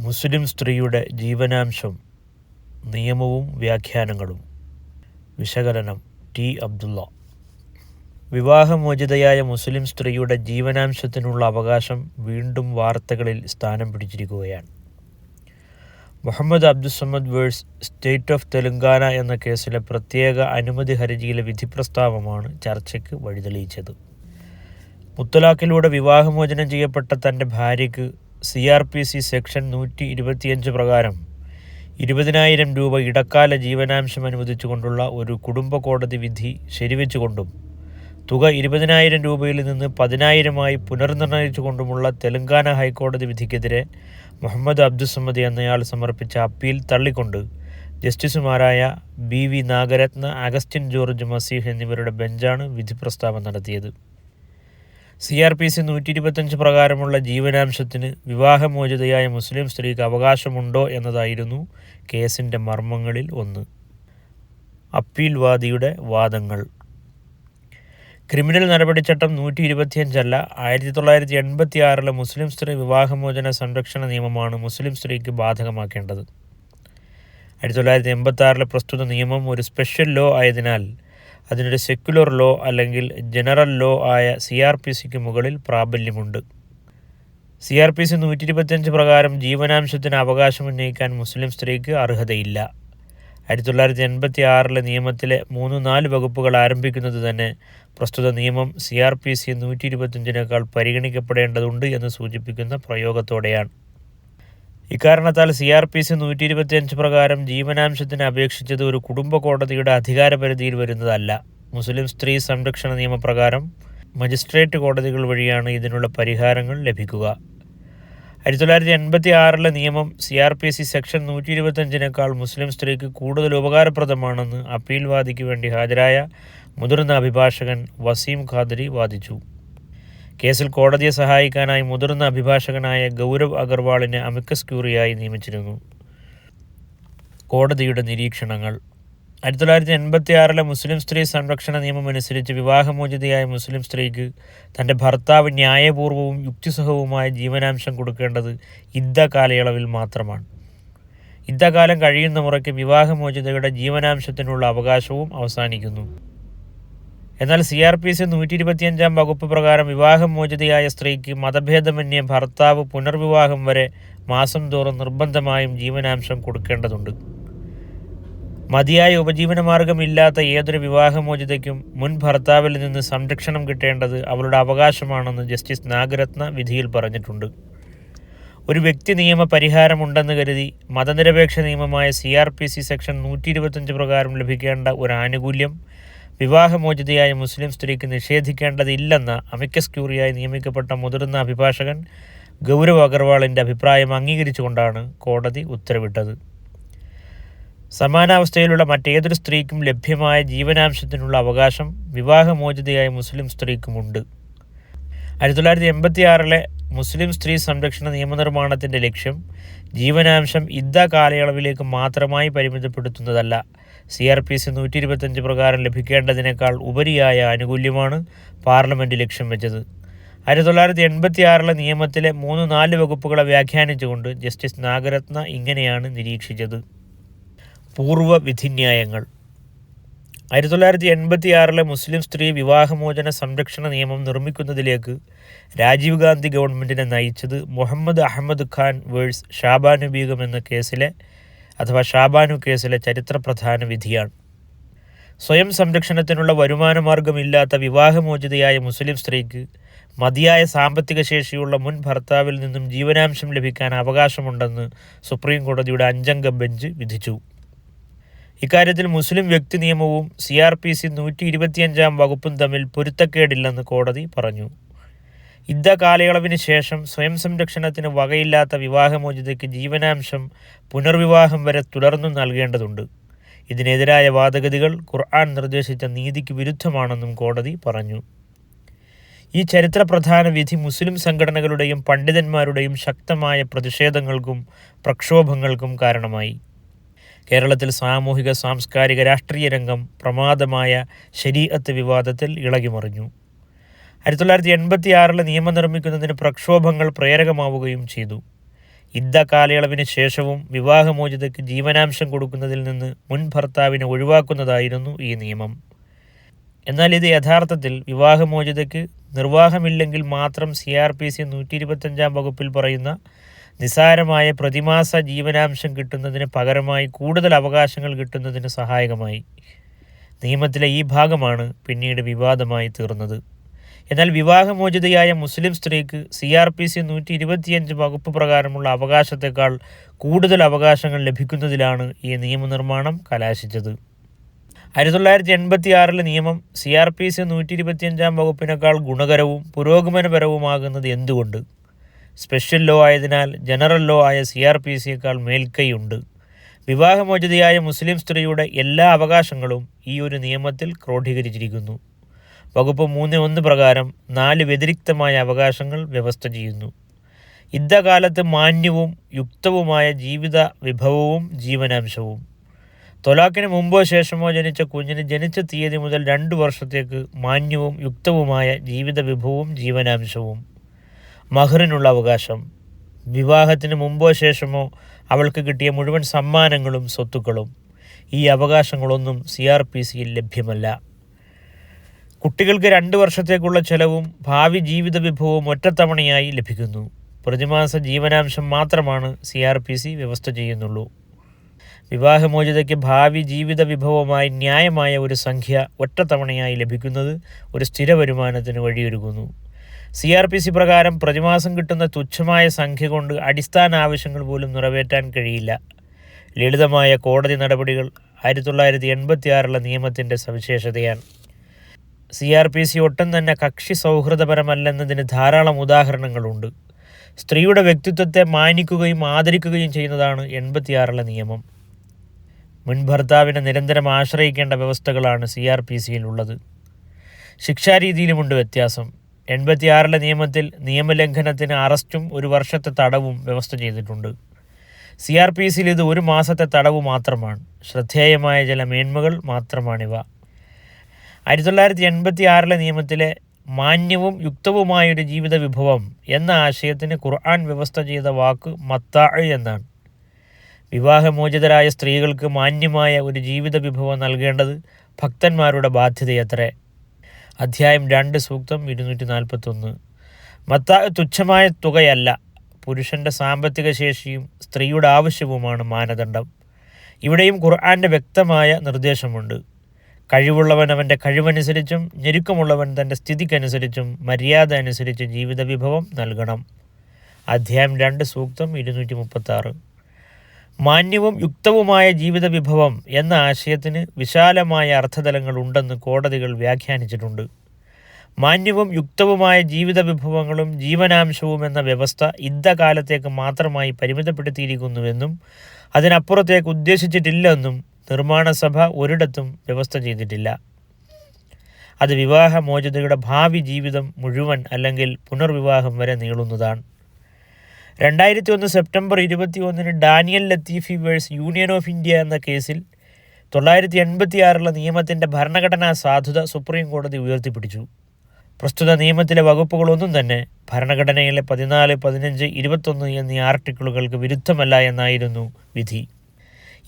മുസ്ലിം സ്ത്രീയുടെ ജീവനാംശം നിയമവും വ്യാഖ്യാനങ്ങളും. വിശകലനം ടി അബ്ദുള്ള. വിവാഹമോചിതയായ മുസ്ലിം സ്ത്രീയുടെ ജീവനാംശത്തിനുള്ള അവകാശം വീണ്ടും വാർത്തകളിൽ സ്ഥാനം പിടിച്ചിരിക്കുകയാണ്. Muhammad Abdussamad versus state of Telangana എന്ന കേസിലെ പ്രത്യേക അനുമതി ഹർജിയിലെ വിധിപ്രസ്താവമാണ് ചർച്ചയ്ക്ക് വഴിതെളിയിച്ചത്. മുത്തലാഖിലൂടെ വിവാഹമോചനം ചെയ്യപ്പെട്ട തന്റെ ഭാര്യയ്ക്ക് C R P C section നൂറ്റി ഇരുപത്തിയഞ്ച് പ്രകാരം ഇരുപതിനായിരം രൂപ ഇടക്കാല ജീവനാംശം അനുവദിച്ചുകൊണ്ടുള്ള ഒരു കുടുംബ കോടതി വിധി ശരിവെച്ചുകൊണ്ടും തുക ഇരുപതിനായിരം രൂപയിൽ നിന്ന് പതിനായിരമായി പുനർനിർണയിച്ചുകൊണ്ടുമുള്ള തെലങ്കാന ഹൈക്കോടതി വിധിക്കെതിരെ മുഹമ്മദ് അബ്ദുസമ്മദ് എന്നയാൾ സമർപ്പിച്ച അപ്പീൽ തള്ളിക്കൊണ്ട് ജസ്റ്റിസുമാരായ ബി വി നാഗരത്ന അഗസ്റ്റിൻ ജോർജ് മസീഹ് എന്നിവരുടെ ബെഞ്ചാണ് വിധി പ്രസ്താവം നടത്തിയത്. സി ആർ പി സി നൂറ്റി ഇരുപത്തഞ്ച് പ്രകാരമുള്ള ജീവനാംശത്തിന് വിവാഹമോചിതയായ മുസ്ലിം സ്ത്രീക്ക് അവകാശമുണ്ടോ എന്നതായിരുന്നു കേസിന്റെ മർമ്മങ്ങളിൽ ഒന്ന്. അപ്പീൽ വാദിയുടെ വാദങ്ങൾ. ക്രിമിനൽ നടപടിച്ചട്ടം നൂറ്റി ഇരുപത്തിയഞ്ചല്ല ആയിരത്തി തൊള്ളായിരത്തി എൺപത്തി ആറിലെ മുസ്ലിം സ്ത്രീ വിവാഹമോചന സംരക്ഷണ നിയമമാണ് മുസ്ലിം സ്ത്രീക്ക് ബാധകമാക്കേണ്ടത്. ആയിരത്തി തൊള്ളായിരത്തി എൺപത്തി ആറിലെ പ്രസ്തുത നിയമം ഒരു സ്പെഷ്യൽ ലോ ആയതിനാൽ അതിനൊരു സെക്യുലർ ലോ അല്ലെങ്കിൽ ജനറൽ ലോ ആയ സി ആർ പി സിക്ക് മുകളിൽ പ്രാബല്യമുണ്ട്. സി ആർ പി സി നൂറ്റി ഇരുപത്തിയഞ്ച് പ്രകാരം ജീവനാംശത്തിന് അവകാശം ഉന്നയിക്കാൻ മുസ്ലിം സ്ത്രീക്ക് അർഹതയില്ല. ആയിരത്തി തൊള്ളായിരത്തി എൺപത്തി ആറിലെ നിയമത്തിലെ മൂന്ന് നാല് വകുപ്പുകൾ ആരംഭിക്കുന്നത് തന്നെ പ്രസ്തുത നിയമം സി ആർ പി സി നൂറ്റി ഇരുപത്തിയഞ്ചിനേക്കാൾ പരിഗണിക്കപ്പെടേണ്ടതുണ്ട് എന്ന് സൂചിപ്പിക്കുന്ന പ്രയോഗത്തോടെയാണ്. ഇക്കാരണത്താൽ സി ആർ പി സി നൂറ്റി ഇരുപത്തിയഞ്ച് പ്രകാരം ജീവനാംശത്തിന് അപേക്ഷിച്ചത് ഒരു കുടുംബ കോടതിയുടെ അധികാരപരിധിയിൽ വരുന്നതല്ല. മുസ്ലിം സ്ത്രീ സംരക്ഷണ നിയമപ്രകാരം മജിസ്ട്രേറ്റ് കോടതികൾ വഴിയാണ് ഇതിനുള്ള പരിഹാരങ്ങൾ ലഭിക്കുക. ആയിരത്തി തൊള്ളായിരത്തി എൺപത്തി ആറിലെ നിയമം C R P C section നൂറ്റി ഇരുപത്തഞ്ചിനേക്കാൾ മുസ്ലിം സ്ത്രീക്ക് കൂടുതൽ ഉപകാരപ്രദമാണെന്ന് അപ്പീൽ വാദിക്ക് വേണ്ടി ഹാജരായ മുതിർന്ന അഭിഭാഷകൻ വസീം ഖാദരി വാദിച്ചു. കേസിൽ കോടതിയെ സഹായിക്കാനായി മുതിർന്ന അഭിഭാഷകനായ ഗൗരവ് അഗർവാളിനെ അമിക്കസ് ക്യൂറിയായി നിയമിച്ചിരുന്നു. കോടതിയുടെ നിരീക്ഷണങ്ങൾ. ആയിരത്തി തൊള്ളായിരത്തി എൺപത്തി ആറിലെ മുസ്ലിം സ്ത്രീ സംരക്ഷണ നിയമം അനുസരിച്ച് വിവാഹമോചിതയായ മുസ്ലിം സ്ത്രീക്ക് തന്റെ ഭർത്താവ് ന്യായപൂർവവും യുക്തിസഹവുമായ ജീവനാംശം കൊടുക്കേണ്ടത് ഇദ്ധ കാലയളവിൽ മാത്രമാണ്. ഇദ്ധകാലം കഴിയുന്ന മുറയ്ക്ക് വിവാഹമോചിതയുടെ ജീവനാംശത്തിനുള്ള അവകാശവും അവസാനിക്കുന്നു. എന്നാൽ സി ആർ പി സി നൂറ്റി ഇരുപത്തിയഞ്ചാം വകുപ്പ് പ്രകാരം വിവാഹമോചിതയായ സ്ത്രീക്ക് മതഭേദമന്യേ ഭർത്താവ് പുനർവിവാഹം വരെ മാസം തോറും നിർബന്ധമായും ജീവനാംശം കൊടുക്കേണ്ടതുണ്ട്. മതിയായ ഉപജീവനമാർഗമില്ലാത്ത ഏതൊരു വിവാഹമോചിതയ്ക്കും മുൻ ഭർത്താവിൽ നിന്ന് സംരക്ഷണം കിട്ടേണ്ടത് അവളുടെ അവകാശമാണെന്ന് ജസ്റ്റിസ് നാഗരത്ന വിധിയിൽ പറഞ്ഞിട്ടുണ്ട്. ഒരു വ്യക്തി നിയമ പരിഹാരമുണ്ടെന്ന് കരുതി മതനിരപേക്ഷ നിയമമായ C R P C section നൂറ്റി ഇരുപത്തഞ്ച് പ്രകാരം ലഭിക്കേണ്ട ഒരു ആനുകൂല്യം വിവാഹമോചിതയായ മുസ്ലിം സ്ത്രീക്ക് നിഷേധിക്കേണ്ടതില്ലെന്ന അമിക്കസ് ക്യൂറിയായി നിയമിക്കപ്പെട്ട മുതിർന്ന അഭിഭാഷകൻ ഗൗരവ് അഗർവാളിന്റെ അഭിപ്രായം അംഗീകരിച്ചുകൊണ്ടാണ് കോടതി ഉത്തരവിട്ടത്. സമാനാവസ്ഥയിലുള്ള മറ്റേതൊരു സ്ത്രീക്കും ലഭ്യമായ ജീവനാംശത്തിനുള്ള അവകാശം വിവാഹമോചിതയായ മുസ്ലിം സ്ത്രീക്കുമുണ്ട്. ആയിരത്തി തൊള്ളായിരത്തി എൺപത്തിയാറിലെ മുസ്ലിം സ്ത്രീ സംരക്ഷണ നിയമനിർമ്മാണത്തിന്റെ ലക്ഷ്യം ജീവനാംശം യുദ്ധ കാലയളവിലേക്ക് മാത്രമായി പരിമിതപ്പെടുത്തുന്നതല്ല. സി ആർ പി സി നൂറ്റി ഇരുപത്തഞ്ച് പ്രകാരം ലഭിക്കേണ്ടതിനേക്കാൾ ഉപരിയായ ആനുകൂല്യമാണ് പാർലമെന്റ് ലക്ഷ്യം വെച്ചത്. ആയിരത്തി തൊള്ളായിരത്തി എൺപത്തി ആറിലെ നിയമത്തിലെ മൂന്ന് നാല് വകുപ്പുകളെ വ്യാഖ്യാനിച്ചുകൊണ്ട് ജസ്റ്റിസ് നാഗരത്ന ഇങ്ങനെയാണ് നിരീക്ഷിച്ചത്. പൂർവ വിധിന്യായങ്ങൾ ആയിരത്തി തൊള്ളായിരത്തി എൺപത്തി ആറിലെ മുസ്ലിം സ്ത്രീ വിവാഹമോചന സംരക്ഷണ നിയമം നിർമ്മിക്കുന്നതിലേക്ക് രാജീവ് ഗാന്ധി ഗവൺമെന്റിനെ നയിച്ചത് മുഹമ്മദ് അഹമ്മദ് ഖാൻ വേഴ്സ് ഷാബാനു ബീഗം എന്ന കേസിലെ അഥവാ ഷാബാനു കേസിലെ ചരിത്രപ്രധാന വിധിയാണ്. സ്വയം സംരക്ഷണത്തിനുള്ള വരുമാനമാർഗമില്ലാത്ത വിവാഹമോചിതയായ മുസ്ലിം സ്ത്രീക്ക് മതിയായ സാമ്പത്തിക ശേഷിയുള്ള മുൻ ഭർത്താവിൽ നിന്നും ജീവനാംശം ലഭിക്കാൻ അവകാശമുണ്ടെന്ന് സുപ്രീം കോടതിയുടെ അഞ്ചംഗ ബെഞ്ച് വിധിച്ചു. ഇക്കാര്യത്തിൽ മുസ്ലിം വ്യക്തി നിയമവും സി ആർ പി സി നൂറ്റി ഇരുപത്തിയഞ്ചാം വകുപ്പും തമ്മിൽ പൊരുത്തക്കേടില്ലെന്ന് കോടതി പറഞ്ഞു. യുദ്ധ കാലയളവിന് ശേഷം സ്വയം സംരക്ഷണത്തിന് വകയില്ലാത്ത വിവാഹമോചിതയ്ക്ക് ജീവനാംശം പുനർവിവാഹം വരെ തുടർന്നും നൽകേണ്ടതുണ്ട്. ഇതിനെതിരായ വാദഗതികൾ ഖുർആൻ നിർദ്ദേശിച്ച നീതിക്ക് വിരുദ്ധമാണെന്നും കോടതി പറഞ്ഞു. ഈ ചരിത്രപ്രധാന വിധി മുസ്ലിം സംഘടനകളുടെയും പണ്ഡിതന്മാരുടെയും ശക്തമായ പ്രതിഷേധങ്ങൾക്കും പ്രക്ഷോഭങ്ങൾക്കും കാരണമായി. കേരളത്തിൽ സാമൂഹിക സാംസ്കാരിക രാഷ്ട്രീയ രംഗം പ്രമാദമായ ശരീഅത്ത് വിവാദത്തിൽ ഇളകിമറിഞ്ഞു. ആയിരത്തി തൊള്ളായിരത്തി എൺപത്തി ആറിലെ നിയമം നിർമ്മിക്കുന്നതിന് പ്രക്ഷോഭങ്ങൾ പ്രേരകമാവുകയും ചെയ്തു. യുദ്ധ കാലയളവിന് ശേഷവും വിവാഹമോചിതയ്ക്ക് ജീവനാംശം കൊടുക്കുന്നതിൽ നിന്ന് മുൻ ഭർത്താവിനെ ഒഴിവാക്കുന്നതായിരുന്നു ഈ നിയമം. എന്നാൽ ഇത് യഥാർത്ഥത്തിൽ വിവാഹമോചിതയ്ക്ക് നിർവാഹമില്ലെങ്കിൽ മാത്രം സി ആർ പി സി നൂറ്റി ഇരുപത്തഞ്ചാം വകുപ്പിൽ പറയുന്ന നിസാരമായ പ്രതിമാസ ജീവനാംശം കിട്ടുന്നതിന് പകരമായി കൂടുതൽ അവകാശങ്ങൾ കിട്ടുന്നതിന് സഹായകമായി. നിയമത്തിലെ ഈ ഭാഗമാണ് പിന്നീട് വിവാദമായി തീർന്നത്. എന്നാൽ വിവാഹമോചിതയായ മുസ്ലിം സ്ത്രീക്ക് സി ആർ പി സി നൂറ്റി ഇരുപത്തിയഞ്ച് വകുപ്പ് പ്രകാരമുള്ള അവകാശത്തെക്കാൾ കൂടുതൽ അവകാശങ്ങൾ ലഭിക്കുന്നതിലാണ് ഈ നിയമനിർമ്മാണം കലാശിച്ചത്. ആയിരത്തി തൊള്ളായിരത്തി എൺപത്തി ആറിലെ നിയമം സി ആർ പി സി നൂറ്റി ഇരുപത്തിയഞ്ചാം വകുപ്പിനേക്കാൾ ഗുണകരവും പുരോഗമനപരവുമാകുന്നത് എന്തുകൊണ്ട്? സ്പെഷ്യൽ ലോ ആയതിനാൽ ജനറൽ ലോ ആയ സി ആർ പി സിയേക്കാൾ മേൽക്കൈയുണ്ട്. വിവാഹമോചിതയായ മുസ്ലിം സ്ത്രീയുടെ എല്ലാ അവകാശങ്ങളും ഈ ഒരു നിയമത്തിൽ ക്രോഡീകരിച്ചിരിക്കുന്നു. വകുപ്പ് മൂന്ന് ഒന്ന് പ്രകാരം നാല് വ്യതിരിക്തമായ അവകാശങ്ങൾ വ്യവസ്ഥ ചെയ്യുന്നു. യുദ്ധകാലത്ത് മാന്യവും യുക്തവുമായ ജീവിത വിഭവവും ജീവനാംശവും. തൊലാക്കിന് മുമ്പോ ശേഷമോ ജനിച്ച കുഞ്ഞിന് ജനിച്ച തീയതി മുതൽ രണ്ട് വർഷത്തേക്ക് മാന്യവും യുക്തവുമായ ജീവിത വിഭവവും ജീവനാംശവും. മഹറിനുള്ള അവകാശം. വിവാഹത്തിന് മുമ്പോ ശേഷമോ അവൾക്ക് കിട്ടിയ മുഴുവൻ സമ്മാനങ്ങളും സ്വത്തുക്കളും. ഈ അവകാശങ്ങളൊന്നും സി ആർ പി സിയിൽ ലഭ്യമല്ല. കുട്ടികൾക്ക് രണ്ട് വർഷത്തേക്കുള്ള ചെലവും ഭാവി ജീവിത വിഭവവും ഒറ്റത്തവണയായി ലഭിക്കുന്നു. പ്രതിമാസ ജീവനാംശം മാത്രമാണ് സി ആർ പി സി വ്യവസ്ഥ ചെയ്യുന്നുള്ളൂ. വിവാഹമോചിതയ്ക്ക് ഭാവി ജീവിത വിഭവമായി ന്യായമായ ഒരു സംഖ്യ ഒറ്റത്തവണയായി ലഭിക്കുന്നത് ഒരു സ്ഥിര വരുമാനത്തിന് വഴിയൊരുക്കുന്നു. സി ആർ പി സി പ്രകാരം പ്രതിമാസം കിട്ടുന്ന തുച്ഛമായ സംഖ്യ കൊണ്ട് അടിസ്ഥാന ആവശ്യങ്ങൾ പോലും നിറവേറ്റാൻ കഴിയില്ല. ലളിതമായ കോടതി നടപടികൾ ആയിരത്തി തൊള്ളായിരത്തി എൺപത്തി ആറിലെ നിയമത്തിന്റെ സവിശേഷതയാണ്. സി ആർ പി സി ഒട്ടും തന്നെ കക്ഷി സൗഹൃദപരമല്ലെന്നതിന് ധാരാളം ഉദാഹരണങ്ങളുണ്ട്. സ്ത്രീയുടെ വ്യക്തിത്വത്തെ മാനിക്കുകയും ആദരിക്കുകയും ചെയ്യുന്നതാണ് എൺപത്തിയാറിലെ നിയമം. മുൻ ഭർത്താവിനെ നിരന്തരം ആശ്രയിക്കേണ്ട വ്യവസ്ഥകളാണ് സി ആർ പി സിയിലുള്ളത് ശിക്ഷാരീതിയിലുമുണ്ട് വ്യത്യാസം. എൺപത്തിയാറിലെ നിയമത്തിൽ നിയമലംഘനത്തിന് അറസ്റ്റും ഒരു വർഷത്തെ തടവും വ്യവസ്ഥ ചെയ്തിട്ടുണ്ട്. സി ആർ പി സിയിൽ ഇത് ഒരു മാസത്തെ തടവ് മാത്രമാണ്. ശ്രദ്ധേയമായ ചില മേന്മകൾ മാത്രമാണിവ. ആയിരത്തി തൊള്ളായിരത്തി എൺപത്തി ആറിലെ നിയമത്തിലെ മാന്യവും യുക്തവുമായൊരു ജീവിത വിഭവം എന്ന ആശയത്തിന് ഖുർആൻ വ്യവസ്ഥ ചെയ്ത വാക്ക് മത്താഴ് എന്നാണ്. വിവാഹമോചിതരായ സ്ത്രീകൾക്ക് മാന്യമായ ഒരു ജീവിത വിഭവം നൽകേണ്ടത് ഭക്തന്മാരുടെ ബാധ്യതയത്രേ. അധ്യായം രണ്ട് സൂക്തം ഇരുന്നൂറ്റി നാൽപ്പത്തൊന്ന് മത്ത തുച്ഛമായ തുകയല്ല പുരുഷന്റെ സാമ്പത്തിക ശേഷിയും സ്ത്രീയുടെ ആവശ്യവുമാണ് മാനദണ്ഡം. ഇവിടെയും ഖുർആാന്റെ വ്യക്തമായ നിർദ്ദേശമുണ്ട്. കഴിവുള്ളവൻ അവന്റെ കഴിവനുസരിച്ചും ഞെരുക്കമുള്ളവൻ തന്റെ സ്ഥിതിക്കനുസരിച്ചും മര്യാദ അനുസരിച്ച് ജീവിത വിഭവം നൽകണം. അധ്യായം രണ്ട് സൂക്തം ഇരുന്നൂറ്റി മുപ്പത്താറ് മാന്യവും യുക്തവുമായ ജീവിത വിഭവം എന്ന ആശയത്തിന് വിശാലമായ അർത്ഥതലങ്ങൾ ഉണ്ടെന്ന് കോടതികൾ വ്യാഖ്യാനിച്ചിട്ടുണ്ട്. മാന്യവും യുക്തവുമായ ജീവിത വിഭവങ്ങളും ജീവനാംശവും എന്ന വ്യവസ്ഥ യുദ്ധകാലത്തേക്ക് മാത്രമായി പരിമിതപ്പെടുത്തിയിരിക്കുന്നുവെന്നും അതിനപ്പുറത്തേക്ക് ഉദ്ദേശിച്ചിട്ടില്ലെന്നും നിർമ്മാണസഭ ഒരിടത്തും വ്യവസ്ഥ ചെയ്തിട്ടില്ല. അത് വിവാഹമോചിതയുടെ ഭാവി ജീവിതം മുഴുവൻ അല്ലെങ്കിൽ പുനർവിവാഹം വരെ നീളുന്നതാണ്. രണ്ടായിരത്തി ഒന്ന് സെപ്റ്റംബർ ഇരുപത്തി ഒന്നിന് Daniel Latifi versus union of India എന്ന കേസിൽ തൊള്ളായിരത്തി എൺപത്തി ആറിലെ നിയമത്തിന്റെ ഭരണഘടനാ സാധുത സുപ്രീം കോടതി ഉയർത്തിപ്പിടിച്ചു. പ്രസ്തുത നിയമത്തിലെ വകുപ്പുകളൊന്നും തന്നെ ഭരണഘടനയിലെ പതിനാല് പതിനഞ്ച് ഇരുപത്തൊന്ന് എന്നീ ആർട്ടിക്കിളുകൾക്ക് വിരുദ്ധമല്ല എന്നായിരുന്നു വിധി.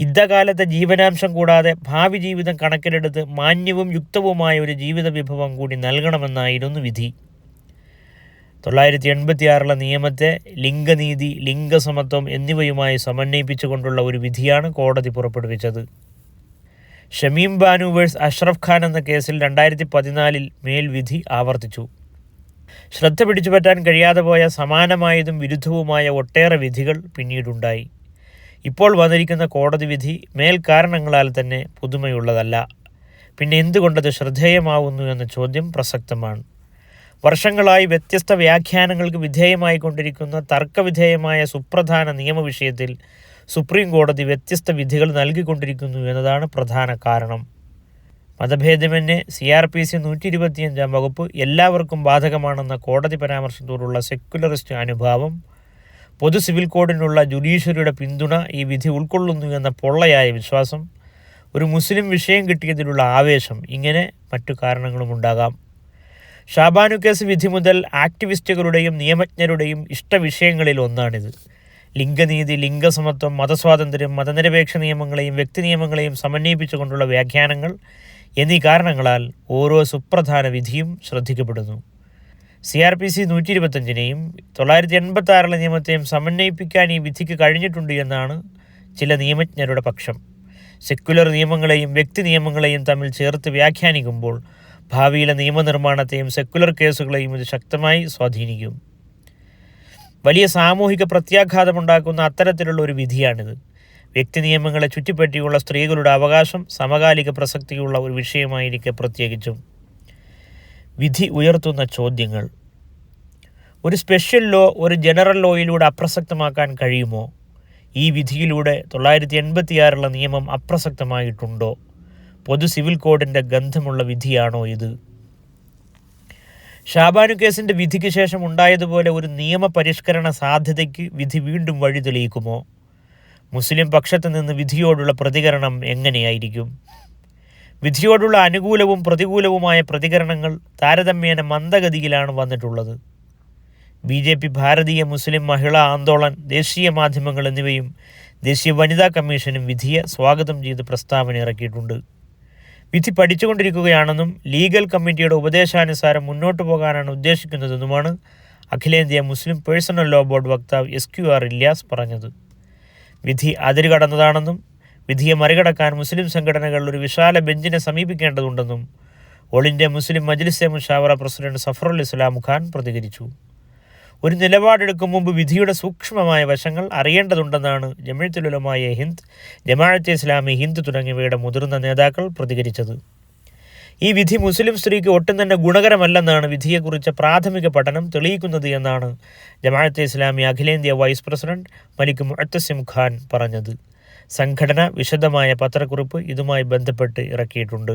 യുദ്ധകാലത്തെ ജീവനാംശം കൂടാതെ ഭാവി ജീവിതം കണക്കിലെടുത്ത് മാന്യവും യുക്തവുമായ ഒരു ജീവിത വിഭവം കൂടി നൽകണമെന്നായിരുന്നു വിധി. തൊള്ളായിരത്തി എൺപത്തി ആറിലെ നിയമത്തെ ലിംഗനീതി ലിംഗസമത്വം എന്നിവയുമായി സമന്വയിപ്പിച്ചുകൊണ്ടുള്ള ഒരു വിധിയാണ് കോടതി പുറപ്പെടുവിച്ചത്. ഷമീം ബാനു വേഴ്സ് അഷ്റഫ് ഖാൻ എന്ന കേസിൽ രണ്ടായിരത്തി പതിനാലിൽ മേൽവിധി ആവർത്തിച്ചു. ശ്രദ്ധ പിടിച്ചുപറ്റാൻ കഴിയാതെ പോയ സമാനമായതും വിരുദ്ധവുമായ ഒട്ടേറെ വിധികൾ പിന്നീടുണ്ടായി. ഇപ്പോൾ വന്നിരിക്കുന്ന കോടതി വിധി മേൽ കാരണങ്ങളാൽ തന്നെ പുതുമയുള്ളതല്ല. പിന്നെ എന്തുകൊണ്ടത് ശ്രദ്ധേയമാവുന്നു എന്ന ചോദ്യം പ്രസക്തമാണ്. വർഷങ്ങളായി വ്യത്യസ്ത വ്യാഖ്യാനങ്ങൾക്ക് വിധേയമായി കൊണ്ടിരിക്കുന്ന തർക്കവിധേയമായ സുപ്രധാന നിയമവിഷയത്തിൽ സുപ്രീം കോടതി വ്യത്യസ്ത വിധികൾ നൽകിക്കൊണ്ടിരിക്കുന്നു എന്നതാണ് പ്രധാന കാരണം. മതഭേദമന്യേ സി ആർ പി സി നൂറ്റി ഇരുപത്തിയഞ്ചാം വകുപ്പ് എല്ലാവർക്കും ബാധകമാണെന്ന കോടതി പരാമർശത്തോടുള്ള സെക്യുലറിസ്റ്റ് അനുഭാവം പൊതു സിവിൽ കോഡിനുള്ള ജുഡീഷ്യറിയുടെ പിന്തുണ ഈ വിധി ഉൾക്കൊള്ളുന്നു എന്ന പൊള്ളയായ വിശ്വാസം ഒരു മുസ്ലിം വിഷയം കിട്ടിയതിലുള്ള ആവേശം ഇങ്ങനെ മറ്റു കാരണങ്ങളും ഉണ്ടാകാം. ഷാബാനു കേസ് വിധി മുതൽ ആക്ടിവിസ്റ്റുകളുടെയും നിയമജ്ഞരുടെയും ഇഷ്ടവിഷയങ്ങളിൽ ഒന്നാണിത്. ലിംഗനീതി ലിംഗസമത്വം മതസ്വാതന്ത്ര്യം മതനിരപേക്ഷ നിയമങ്ങളെയും വ്യക്തി നിയമങ്ങളെയും സമന്വയിപ്പിച്ചുകൊണ്ടുള്ള വ്യാഖ്യാനങ്ങൾ എന്നീ കാരണങ്ങളാൽ ഓരോ സുപ്രധാന വിധിയും ശ്രദ്ധിക്കപ്പെടുന്നു. സി ആർ പി സി നൂറ്റി ഇരുപത്തഞ്ചിനെയും തൊള്ളായിരത്തി എൺപത്തി ആറിലെ നിയമത്തെയും സമന്വയിപ്പിക്കാൻ ഈ വിധിക്ക് കഴിഞ്ഞിട്ടുണ്ട് എന്നാണ് ചില നിയമജ്ഞരുടെ പക്ഷം. സെക്യുലർ നിയമങ്ങളെയും വ്യക്തി നിയമങ്ങളെയും തമ്മിൽ ചേർത്ത് വ്യാഖ്യാനിക്കുമ്പോൾ ഭാവിയിലെ നിയമനിർമ്മാണത്തെയും സെക്കുലർ കേസുകളെയും ഇത് ശക്തമായി സ്വാധീനിക്കും. വലിയ സാമൂഹിക പ്രത്യാഘാതമുണ്ടാക്കുന്ന അത്തരത്തിലുള്ള ഒരു വിധിയാണിത്. വ്യക്തി നിയമങ്ങളെ ചുറ്റിപ്പറ്റിയുള്ള സ്ത്രീകളുടെ അവകാശം സമകാലിക പ്രസക്തിയുള്ള ഒരു വിഷയമായിരിക്കെ പ്രത്യേകിച്ചും. വിധി ഉയർത്തുന്ന ചോദ്യങ്ങൾ. ഒരു സ്പെഷ്യൽ ലോ ഒരു ജനറൽ ലോയിലൂടെ അപ്രസക്തമാക്കാൻ കഴിയുമോ? ഈ വിധിയിലൂടെ തൊള്ളായിരത്തി എൺപത്തിയാറുള്ള നിയമം അപ്രസക്തമായിട്ടുണ്ടോ? പൊതു സിവിൽ കോഡിന്റെ ഗന്ധമുള്ള വിധിയാണോ ഇത്? ഷാബാനു കേസിന്റെ വിധിക്ക് ശേഷം ഉണ്ടായതുപോലെ ഒരു നിയമപരിഷ്കരണ സാധ്യതയ്ക്ക് വിധി വീണ്ടും വഴി തെളിയിക്കുമോ? മുസ്ലിം പക്ഷത്ത് നിന്ന് വിധിയോടുള്ള പ്രതികരണം എങ്ങനെയായിരിക്കും? വിധിയോടുള്ള അനുകൂലവും പ്രതികൂലവുമായ പ്രതികരണങ്ങൾ താരതമ്യേന മന്ദഗതിയിലാണ് വന്നിട്ടുള്ളത്. ബി ജെ പി ഭാരതീയ മുസ്ലിം മഹിളാ ആന്തോളൻ ദേശീയ മാധ്യമങ്ങൾ എന്നിവയും ദേശീയ വനിതാ കമ്മീഷനും വിധിയെ സ്വാഗതം ചെയ്ത് പ്രസ്താവന ഇറക്കിയിട്ടുണ്ട്. വിധി പഠിച്ചുകൊണ്ടിരിക്കുകയാണെന്നും ലീഗൽ കമ്മിറ്റിയുടെ ഉപദേശാനുസാരം മുന്നോട്ടു പോകാനാണ് ഉദ്ദേശിക്കുന്നതെന്നുമാണ് അഖിലേന്ത്യാ മുസ്ലിം പേഴ്സണൽ ലോ ബോർഡ് വക്താവ് എസ് ക്യു ആർ ഇല്യാസ് പറഞ്ഞത്. വിധി അതിരുകടന്നതാണെന്നും വിധിയെ മറികടക്കാൻ മുസ്ലിം സംഘടനകൾ ഒരു വിശാല ബെഞ്ചിനെ സമീപിക്കേണ്ടതുണ്ടെന്നും all India Muslim Majlise Mushawara president Zafarul ഇസ്ലാം ഖാൻ പ്രതികരിച്ചു. ഒരു നിലപാടെടുക്കും മുമ്പ് വിധിയുടെ സൂക്ഷ്മമായ വശങ്ങൾ അറിയേണ്ടതുണ്ടെന്നാണ് ജമിഴത്തുലുലമായ ഹിന്ദ് ജമാഴത്തെ ഇസ്ലാമി ഹിന്ദ് തുടങ്ങിയവയുടെ മുതിർന്ന നേതാക്കൾ പ്രതികരിച്ചത്. ഈ വിധി മുസ്ലിം സ്ത്രീക്ക് ഒട്ടും തന്നെ ഗുണകരമല്ലെന്നാണ് വിധിയെക്കുറിച്ച പ്രാഥമിക പഠനം തെളിയിക്കുന്നത് എന്നാണ് ജമാഅത്തെ ഇസ്ലാമി അഖിലേന്ത്യാ വൈസ് പ്രസിഡന്റ് മലിക് മുഅത്തസിം ഖാൻ പറഞ്ഞത്. സംഘടന വിശദമായ പത്രക്കുറിപ്പ് ഇതുമായി ബന്ധപ്പെട്ട് ഇറക്കിയിട്ടുണ്ട്.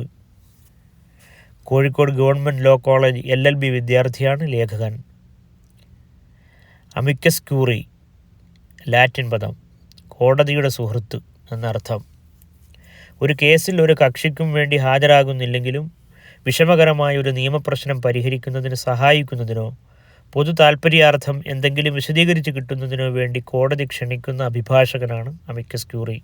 Kozhikode government law college L L B വിദ്യാർത്ഥിയാണ് ലേഖകൻ. അമിക്കസ് ക്യൂറി ലാറ്റിൻ പദം കോടതിയുടെ സുഹൃത്ത് എന്നർത്ഥം. ഒരു കേസിൽ ഒരു കക്ഷിക്കും വേണ്ടി ഹാജരാകുന്നില്ലെങ്കിലും വിഷമകരമായ ഒരു നിയമപ്രശ്നം പരിഹരിക്കുന്നതിന് സഹായിക്കുന്നതിനോ പൊതു താൽപ്പര്യാർത്ഥം എന്തെങ്കിലും വിശദീകരിച്ച് കിട്ടുന്നതിനോ വേണ്ടി കോടതി ക്ഷണിക്കുന്ന അഭിഭാഷകനാണ് അമിക്കസ് ക്യൂറി.